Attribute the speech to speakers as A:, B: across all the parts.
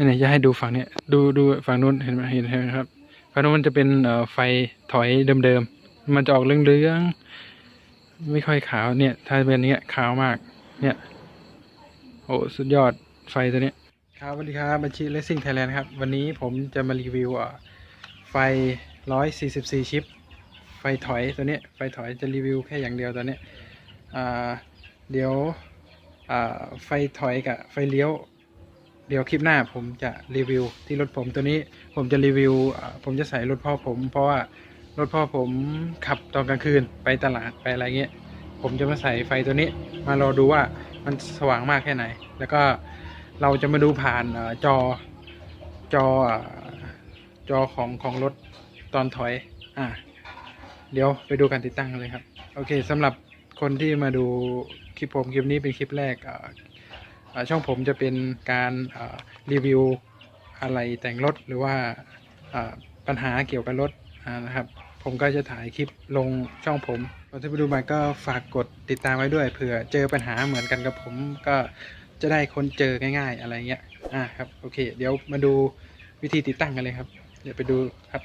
A: นี่ไหนจะให้ดูฝั่งเนี้ยดูดูฝั่งนู้นเห็นไหมเห็นไหมครับฝั่งนู้นมันจะเป็นไฟถอยเดิมๆมันจะออกเรื่องๆไม่ค่อยขาวเนี่ย ถ้าเป็นเนี้ยขาวมาก เนี่ย โอ้สุดยอดไฟตัวเนี้ยครับสวัสดีครับบัญชีเลสซิ่งไทยแลนด์ครับ วันนี้ผมจะมารีวิวอะไฟ 144 ชิป ไฟถอยตัวนี้ไฟถอยจะรีวิวแค่อย่างเดียวตัวนี้เดี๋ยวไฟถอยกับไฟเลี้ยว เดี๋ยวคลิปหน้าผมจะรีวิวที่รถผมตัวนี้ผมจะรีวิว ผมจะใส่รถพ่อผม เพราะว่ารถพ่อผมขับตอนกลางคืนไปตลาดไปอะไรเงี้ย ผมจะมาใส่ไฟตัวนี้ มารอดูว่ามันสว่างมากแค่ไหน แล้วก็เราจะมาดูผ่านจอจอจอของของรถตอนถอย อ่าเดี๋ยวไปดูการติดตั้งเลยครับ โอเคสำหรับคนที่มาดูคลิปผมคลิปนี้เป็นคลิปแรกอ่าอ่า ช่องผมจะเป็นการรีวิวอะไรแต่งรถหรือว่าปัญหาเกี่ยวกับรถนะครับ ผมก็จะถ่ายคลิปลงช่องผมก่อนที่ไปดูมาก็ฝากกดติดตามไว้ด้วยเผื่อเจอปัญหาเหมือนกันกับผมก็จะได้คนเจอง่าย ๆ อะไรเงี้ยอ่าครับโอเค เดี๋ยวมาดูวิธีติดตั้งกันเลยครับ เดี๋ยวไปดูครับ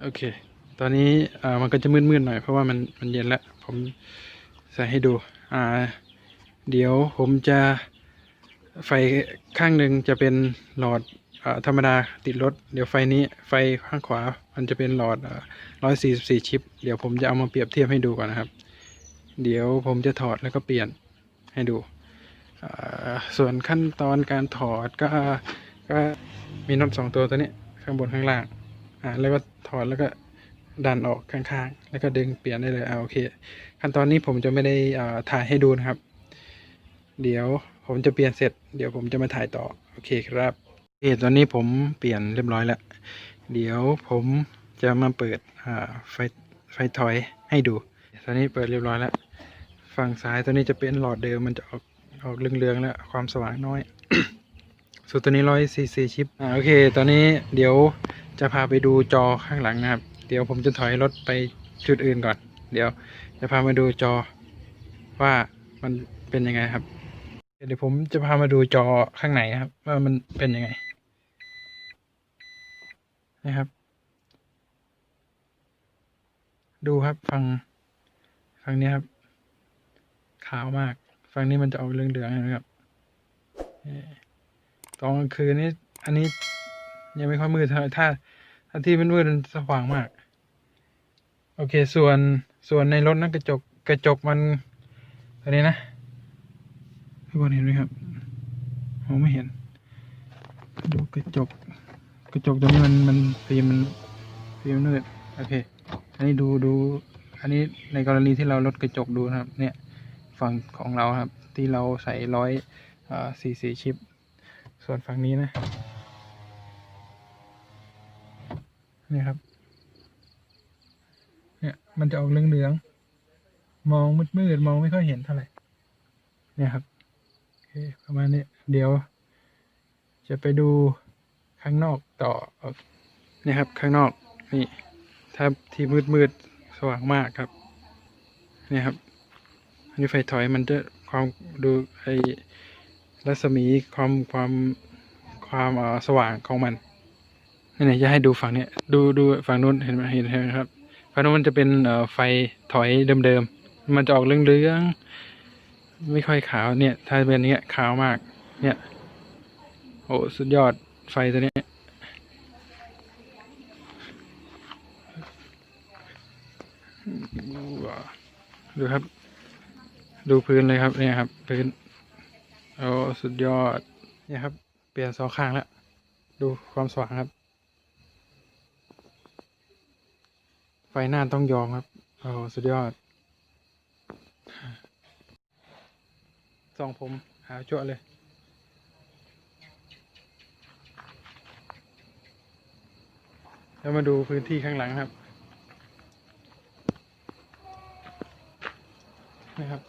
A: โอเค ตอนนี้อ่ามันก็จะมืดๆหน่อยเพราะว่ามันมันเย็นแล้วผมใส่ให้ดูอ่าเดี๋ยวผมจะ ไฟข้างหนึ่งจะเป็นหลอดอธรรมดาติดรถ เดี๋ยวไฟนี้ไฟข้างขวา มันจะเป็นหลอดร้อยสี่สิบสี่ชิป เดี๋ยวผมจะเอามาเปรียบเทียบให้ดูก่อนนะครับ เดี๋ยวผมจะถอดแล้วก็เปลี่ยนให้ดู ส่วนขั้นตอนการถอดก็ก็มีน็อตสองตัวตัวนี้ข้างบนข้างล่าง อ่าแล้วก็ถอดแล้วก็ดันออกข้างๆ แล้วก็ดึงเปลี่ยนได้เลยอ่าโอเค ขั้นตอนนี้ผมจะไม่ได้ถ่ายให้ดูนะครับ เดี๋ยวผมจะเปลี่ยนเสร็จ เดี๋ยวผมจะมาถ่ายต่อ โอเคครับโอเคตอนนี้ผมเปลี่ยนเรียบร้อยแล้ว เดี๋ยวผมจะมาเปิดไฟไฟถอยให้ดู ตอนนี้เปิดเรียบร้อยแล้ว ฝั่งซ้ายตัวนี้จะเป็นหลอดเดิมมันจะออกออกเรืองๆแล้ว ความสว่างน้อย ส่วนตัวนี้ร้อยซีซีชิปอ่าโอเค ตอนนี้เดี๋ยวจะพาไปดูจอข้างหลังนะครับ เดี๋ยวผมจะถอยรถไปจุดอื่นก่อน เดี๋ยวจะพามาดูจอว่ามันเป็นยังไงครับ เดี๋ยวผมจะพามาดูจอข้างในนะครับ ว่ามันเป็นยังไง นะครับ ดูครับฟังฟังนี้ครับ ขาวมากฟังนี้มันจะออกเหลืองๆนะครับตอนกลางคืนนี้ อันนี้ยังไม่ค่อยมืดเท่าถ้าถ้าที่มันมืดมันสว่างมาก โอเค ส่วนส่วนในรถนั้นกระจกกระจกมันอันนี้นะ ทุกคนเห็นไหมครับมองไม่เห็น ดูกระจก กระจกตรงนี้มันมันฟิล์มมันฟิล์มมืดโอเค อันนี้ดูดูอันนี้ในกรณีที่เราลดกระจกดูนะครับ เนี่ยฝั่งของเราครับ ที่เราใส่ร้อยสี่สี่ชิป ส่วนฝั่งนี้นะนี่ครับ เนี่ยมันจะออกเหลืองๆมองมืดๆมองไม่ค่อยเห็นเท่าไหร่เนี่ยครับ ประมาณนี้เดี๋ยว จะไปดูข้างนอกต่อเนี่ยครับข้างนอกนี่ถ้าที่มืดๆสว่างมากครับเนี่ยครับอันนี้ไฟถอยมันจะความดูไอรัศมีความความความอ่อสว่างของมันนี่นจะให้ดูฝั่งนี้ดูดูฝั่งนู้นเห็นไหมเห็นไหมครับฝั่งนู้นมันจะเป็นเอ่อไฟถอยเดิมๆมันจะออกเรื่องๆ ไม่ค่อยขาวเนี่ย ถ้าเป็นเนี้ยขาวมาก เนี่ย โอ้สุดยอดไฟตัวนี้ดูครับ ดูพื้นเลยครับเนี่ยครับ พื้นโอ้สุดยอดเนี่ยครับ เปลี่ยนสองข้างแล้ว ดูความสว่างครับ ไฟหน้าต้องยอมครับโอ้สุดยอด ส่องผมหาจั่วเลย แล้วมาดูพื้นที่ข้างหลังครับนะครับ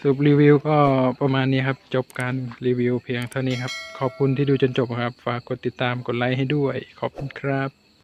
A: สรุปรีวิวก็ประมาณนี้ครับ จบการรีวิวเพียงเท่านี้ครับ ขอบคุณที่ดูจนจบครับ ฝากกดติดตามกดไลค์ให้ด้วย ขอบคุณครับ